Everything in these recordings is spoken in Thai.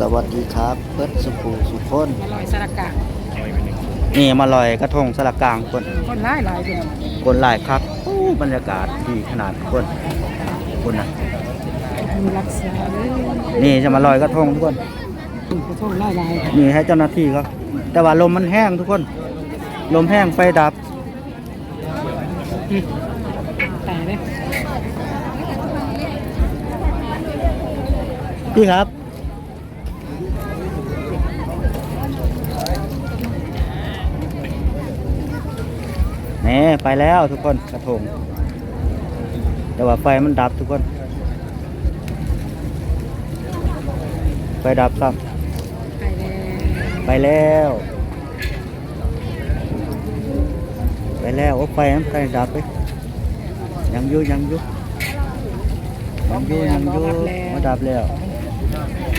สวัสดีครับเพิดสุภูสุคนมาลอยสระกะนี่มาลอยกระทงสลักกลางคนคนร้ายหลายคนคนหลายครับอู้บรรยากาศดีขนาดคนคนนะมีรักษาเลยนี่จะมาลอยกระทงทุกคนคุณกระทงร้ายหลายนี่ให้เจ้าหน้าที่เขาแต่ว่าลมมันแห้งทุกคน ลมแห้งไฟดับอืมแต่เลยพี่ครับ นี่ไปแล้วทุกคนกระทง แต่ว่าไฟมันดับทุกคน ไฟดับซ้ไปแล้วำไปแล้ว ไปแล้วโอ้ไฟมันไฟดับไปยังยู่ยังยู่ยังยู่ยังยู่มาดับแล้ว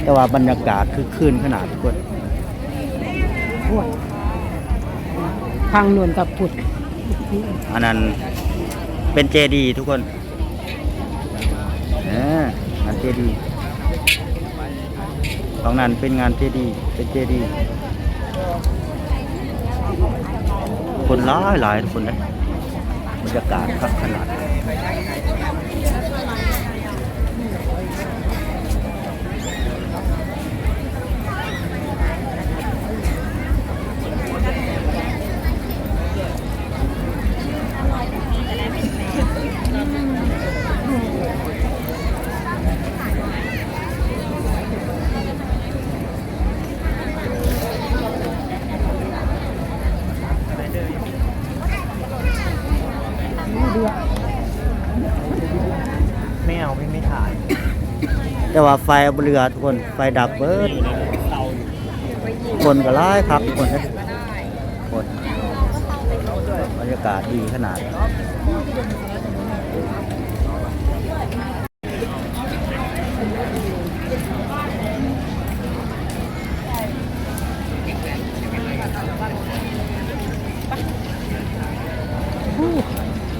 แต่ว่าบรรยากาศคือคืนขนาดทุกคนพังนวลกับผุด อันนั้นเป็นเจดีทุกคนงานเจดีตรงนั้นเป็นงานเจดีเป็นเจดีคนหลายหลายทุกคนเลยบรรยากาศครับขนาด แต่ว่าไฟเรือทุกคนไฟดับเบิดคนก็ร้ายครับทุกคนเลยคนบรรยากาศดีขนาด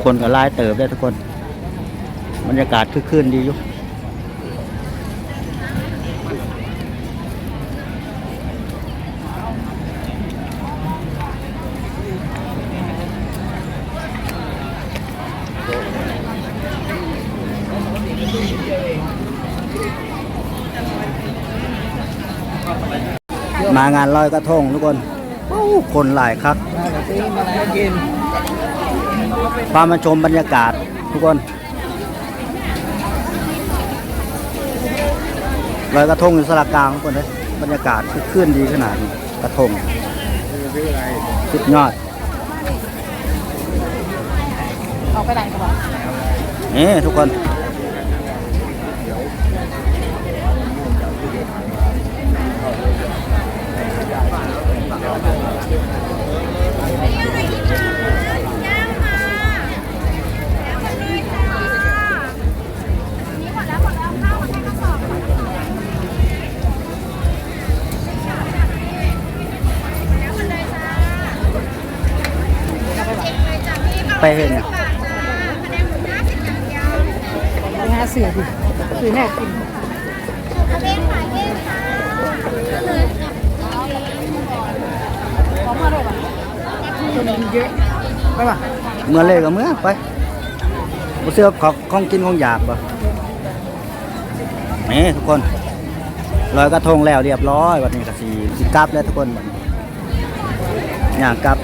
คนก็ไล่เติบได้ทุกคน บรรยากาศคือคืนดีอยู่ มางานลอยกระทงทุกคนโอ้คนหลายครับพามาชมบรรยากาศทุกคนลอยกระทงอยู่สระกลางทุกคนเลยบรรยากาศคือขึ้นดีขนาดนี้กระทงสุดยอดเอาไปไหนกันวะนี่ทุกคน ไปเห็นเนี่ยไปหาเสือดิคือแน่กินของมาด้วยป่ะคนกินเยอะไปป่ะเมื่อเลยก็เมื่อไปบ่เสื้อของของกินของอยากบ่นี่ทุกคนลอยกระทงแล้วเรียบร้อยวันนี้ก็สีสิกลับแล้วทุกคนบัดนี้อยากกลับ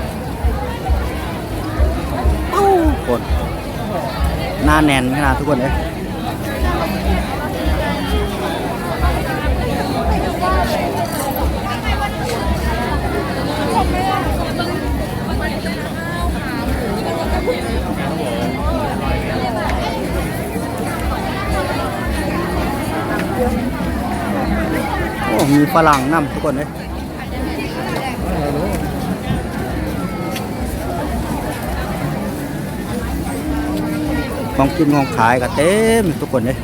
หน้าแน่นขนาดทุกคนเลยโอ้มีฝรั่งนํทุกคนเลย ของกินของขายก็เต็มทุกคนเลย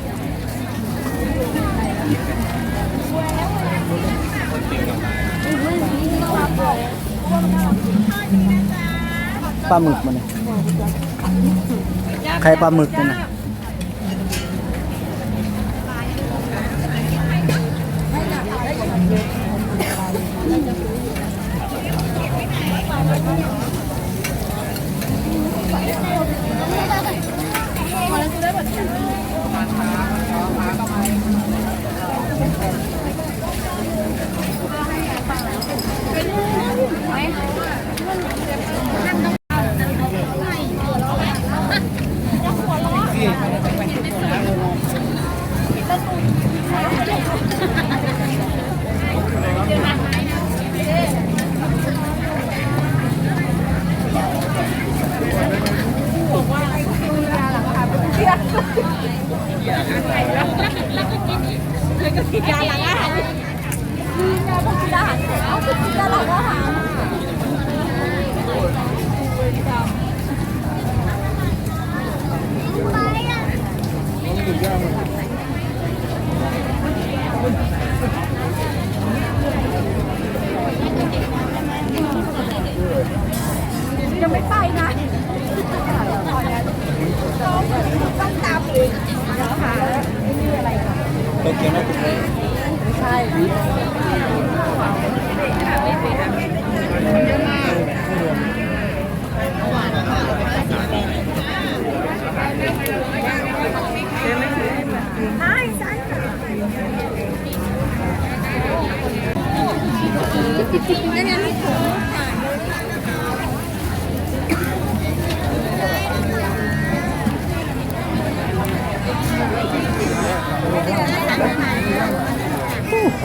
ปลาหมึกมันะใครปลาหมึกเนี่ยนะ ยังไม่ไปนะต้องตามอีกนะคะไม่มีอะไรค่ะโอเคนะทุกคนไม่ใช่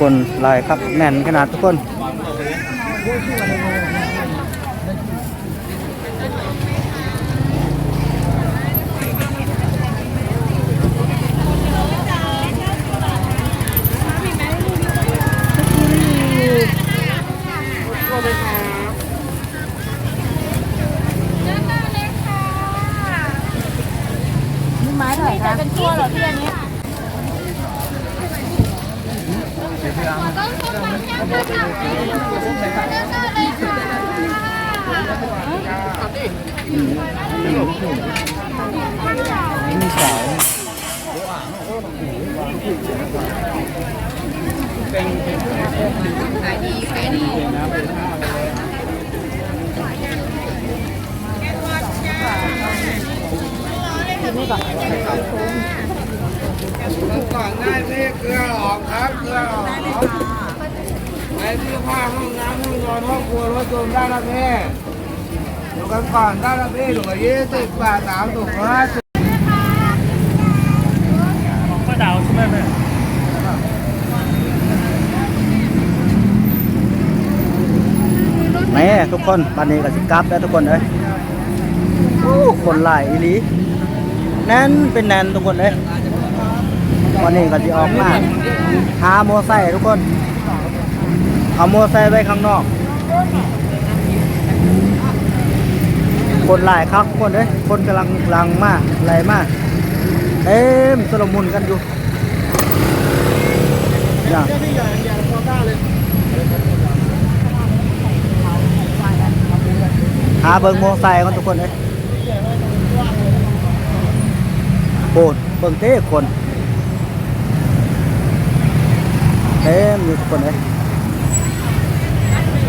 คนลายครับแน่นขนาดทุกคน นี่ไม้เท่าไหร่คะเป็นตัวเหรอพี่อันนี้มีสาว ก่อนได้พี่เกลือออกครับเกลือออกไอ้ที่ผ้าห้องน้ำห้องนอนห้องครัวรถยนต์ได้ละพี่ดูกันก่อนได้ละพี่ถุงละยี่สิบบาทสามถุงห้าสิบแหมแม่แม่ทุกคนบันนี้ก็สิกลับแล้วทุกคนเลยโอ้คนหลายอีหลี แน่นเป็นแน่นทุกคนเลยวันนี้ก็สิออกมาหาโมไซทุกคน เอาโมไซไว้ข้างนอก คนหลายครับทุกคนเลยคนกำลังลังมากไหลมากเต็มสลมุนกันอยู่เนี่ยหาเบิงโมไซกันทุกคนเลย โบดเบิงเต้คนเต็มอยู่ทุกคนเลย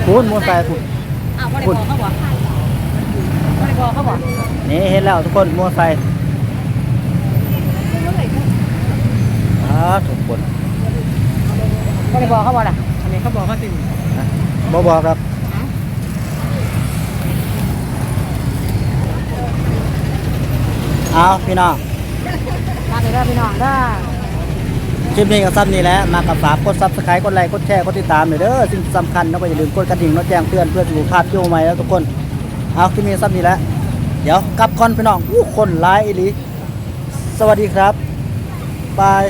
คุณโมอไซค์คุณอ้าวไม่ได้บอกเขาบอกไม่ได้บอกเขาบอกนี่เห็นแล้วทุกคนมอไซค์อ่าทุกคนไม่ได้บอกเขาบอกอะอันนี้เขาบอกเขาจริงนะบอบอกครับเอาพี่น้องมา เลยได้พี่น้องได้คลิปนี้ก็ซ้ำนี่แหละมากับฝากกดซับสไครต์กดไลค์กดแชร์กดติดตามหน่อยเด้อสิ่งสำคัญนะก็อย่าลืมกดกระดิ่งแล้วแจ้งเตือนเพื่อสุขภาพที่ใหม่แล้วทุกคนเอาคลิปนี้ซ้ำนี่แหละเดี๋ยวกลับก่อนพี่น้องอู้คนร้ายอีหลีสวัสดีครับบาย